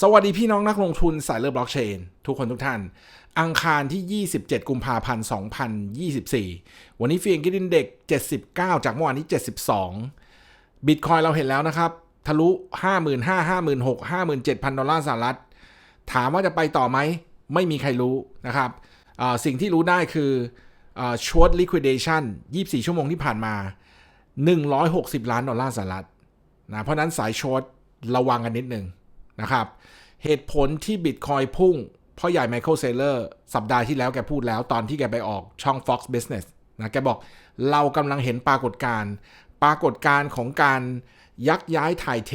สวัสดีพี่น้องนักลงทุนสายเลือดบล็อกเชน ทุกคนทุกท่าน อังคารที่ 27 กุมภาพันธ์ 2024 วันนี้ฟีเอ็นกิดินเด็ก 79 จากเมื่อวานนี้ 72 บิตคอยเราเห็นแล้วนะครับ ทะลุ 55,000 56,000 57,000 ดอลลาร์สหรัฐ ถามว่าจะไปต่อไหม ไม่มีใครรู้นะครับ สิ่งที่รู้ได้คืออ่า short liquidation 24 ชั่วโมงที่ผ่านมา 160 ล้านดอลลาร์สหรัฐนะเพราะฉะนั้นสายช็อตระวังกันนิดนึง นะครับ เหตุผลที่บิตคอยพุ่งพ่อใหญ่ไมเคิลเซเลอร์สัปดาห์ที่แล้วแกพูดแล้วตอนที่แกไปออกช่อง Fox Business นะแกบอกเรากำลังเห็นปรากฏการณ์ปรากฏการณ์ของการยักย้ายถ่ายเท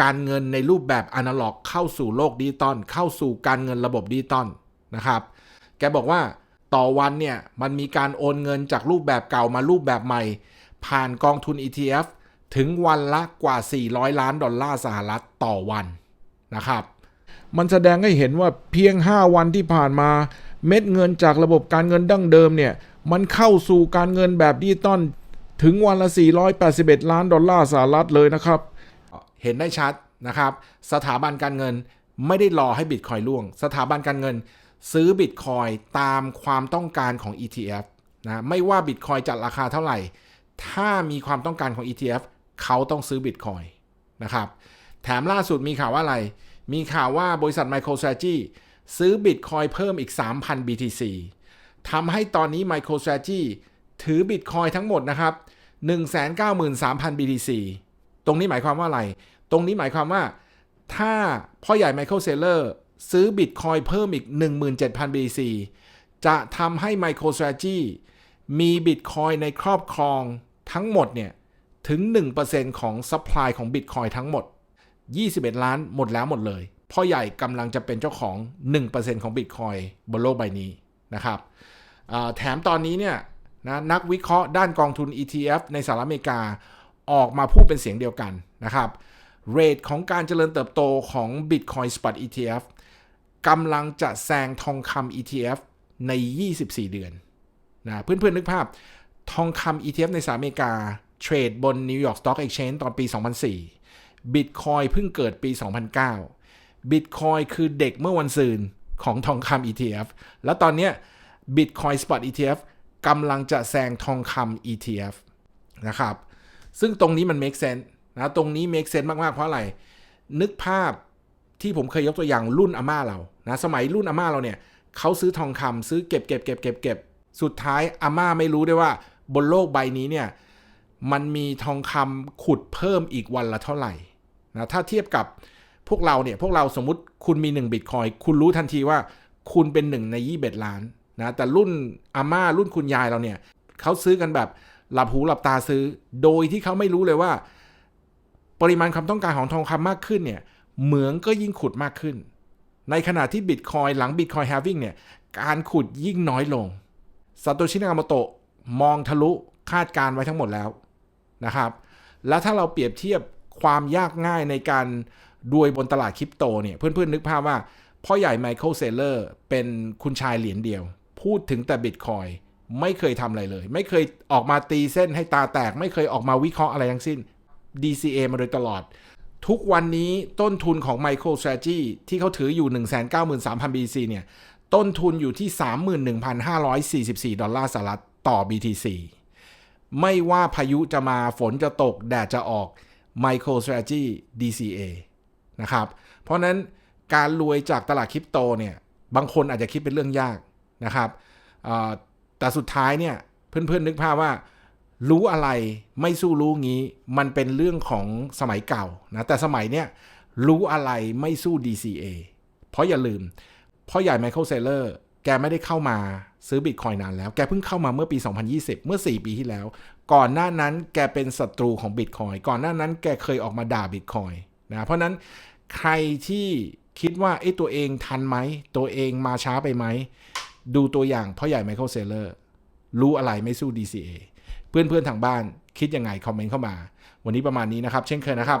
การเงินในรูปแบบอนาล็อก เข้าสู่โลกดิจิตอลเข้าสู่การเงินระบบดิจิตอลนะครับ แกบอกว่าต่อวันเนี่ยมันมีการโอนเงินจากรูปแบบเก่ามารูปแบบใหม่ ผ่านกองทุน ETF ถึงวันละกว่า 400 ล้านดอลลาร์สหรัฐต่อวันนะครับ มันแสดงให้เห็นว่าเพียง 5 วันที่ผ่านมา เม็ดเงินจากระบบการเงินดั้งเดิมเนี่ย มันเข้าสู่การเงินแบบดิจิตอลถึงวันละ 481 ล้านดอลลาร์สหรัฐเลยนะครับ เห็นได้ชัดนะครับ สถาบันการเงินไม่ได้รอให้บิตคอยล่วง สถาบันการเงินซื้อบิตคอยตามความต้องการของ ETF นะ ไม่ว่าบิตคอยจัดราคาเท่าไหร่ ถ้ามีความต้องการของ ETF เขาต้องซื้อบิตคอยนะครับแถมล่าสุดมีข่าวว่าอะไร มีข่าวว่าบริษัท MicroStrategy ซื้อบิตคอยเพิ่มอีก 3,000 BTC ทำให้ตอนนี้ MicroStrategy ถือบิตคอยทั้งหมดนะครับ 193,000 BTC ตรงนี้หมายความว่าอะไร ตรงนี้หมายความว่า ถ้าพ่อใหญ่ Michael Saylor ซื้อบิตคอยเพิ่มอีก 17,000 BTC จะทำให้ MicroStrategy มีบิตคอยในครอบครองทั้งหมดเนี่ย ถึง 1%ของซัพพลายของบิตคอยทั้งหมด 21 ล้านหมดแล้วหมดเลย พ่อใหญ่กำลังจะเป็นเจ้าของ 1%ของบิตคอยบนโลกใบนี้นะครับแถมตอนนี้เนี่ยนะนักวิเคราะห์ด้านกองทุน ETF ในสหรัฐอเมริกาออกมาพูดเป็นเสียงเดียวกันนะครับเรทของการเจริญเติบโตของ Bitcoin Spot ETF กำลังจะแซงทองคำ ETF ใน 24 เดือนนะเพื่อนๆนึกภาพ ทองคำ ETF ในสหรัฐอเมริกา เทรดบน New York Stock Exchange ตอนปี 2004 Bitcoin เพิ่งเกิดปี 2009 Bitcoin คือเด็กเมื่อวันซืนของทองคำ ETF แล้วตอนเนี้ย Bitcoin Spot ETF กำลังจะแซงทองคำ ETF นะครับ ซึ่งตรงนี้มัน make sense นะตรงนี้ make sense มาก ๆ เพราะอะไร นึกภาพที่ผมเคยยกตัวอย่างรุ่นอาม่าเรานะสมัยรุ่นอาม่าเราเนี่ยเขาซื้อทองคำซื้อเก็บเก็บเก็บเก็บเก็บสุดท้ายอาม่าไม่รู้ด้วยว่าบนโลกใบนี้เนี่ย มันมีทองคำขุดเพิ่มอีกวันละเท่าไหร่นะถ้าเทียบกับพวกเราเนี่ยพวกเราสมมติคุณมี1บิตคอยคุณรู้ทันทีว่าคุณเป็นหนึ่งในยี่เบ็ดล้านนะแต่รุ่นอาม่ารุ่นคุณยายเราเนี่ยเขาซื้อกันแบบหลับหูหลับตาซื้อ โดยที่เขาไม่รู้เลยว่า ปริมาณความต้องการของทองคำมากขึ้นเนี่ยเหมืองก็ยิ่งขุดมากขึ้น ในขณะที่บิตคอยหลังบิตคอย halving เนี่ยการขุดยิ่งน้อยลงซาโตชินากามโตะมองทะลุคาดการไว้ทั้งหมดแล้ว นะครับแล้วถ้าเราเปรียบเทียบความยากง่ายในการรวยบนตลาดคริปโตเนี่ยเพื่อนๆนึกภาพว่า พ่อใหญ่ไมเคิลเซเลอร์เป็นคุณชายเหรียญเดียว พูดถึงแต่บิตคอยไม่เคยทำอะไรเลย ไม่เคยออกมาตีเส้นให้ตาแตก ไม่เคยออกมาวิเคราะห์อะไรทั้งสิ้น DCA มาโดยตลอด ทุกวันนี้ต้นทุนของ MicroStrategy ที่เขาถืออยู่ 193,000 BTC เนี่ย ต้นทุนอยู่ที่ 31,544 ดอลลาร์สหรัฐต่อ BTC ไม่ว่าพายุจะมาฝนจะตก แดดจะออก MicroStrategy DCA นะครับ เพราะนั้นการรวยจากตลาดคริปโตเนี่ย บางคนอาจจะคิดเป็นเรื่องยากนะครับแต่สุดท้ายเนี่ย เพื่อนๆนึกภาพว่า รู้อะไรไม่สู้รู้งี้ มันเป็นเรื่องของสมัยเก่านะ แต่สมัยเนี้ยรู้อะไรไม่สู้ DCA เพราะอย่าลืมพ่อใหญ่ไมเคิลเซเลอร์ แกไม่ได้เข้ามาซื้อบิตคอยนานแล้ว แกเพิ่งเข้ามาเมื่อปี 2020 เมื่อ 4 ปีที่แล้ว ก่อนหน้านั้นแกเป็นศัตรูของบิตคอยก่อนหน้านั้นแกเคยออกมาด่าบิตคอยนะเพราะนั้นใครที่คิดว่าไอ้ตัวเองทันไหม ตัวเองมาช้าไปไหม ดูตัวอย่างพ่อใหญ่ไมเคิลเซเลอร์รู้อะไรไม่สู้ DCA เพื่อนๆทางบ้านคิดยังไง คอมเมนต์เข้ามา วันนี้ประมาณนี้นะครับ เช่นเคยนะครับ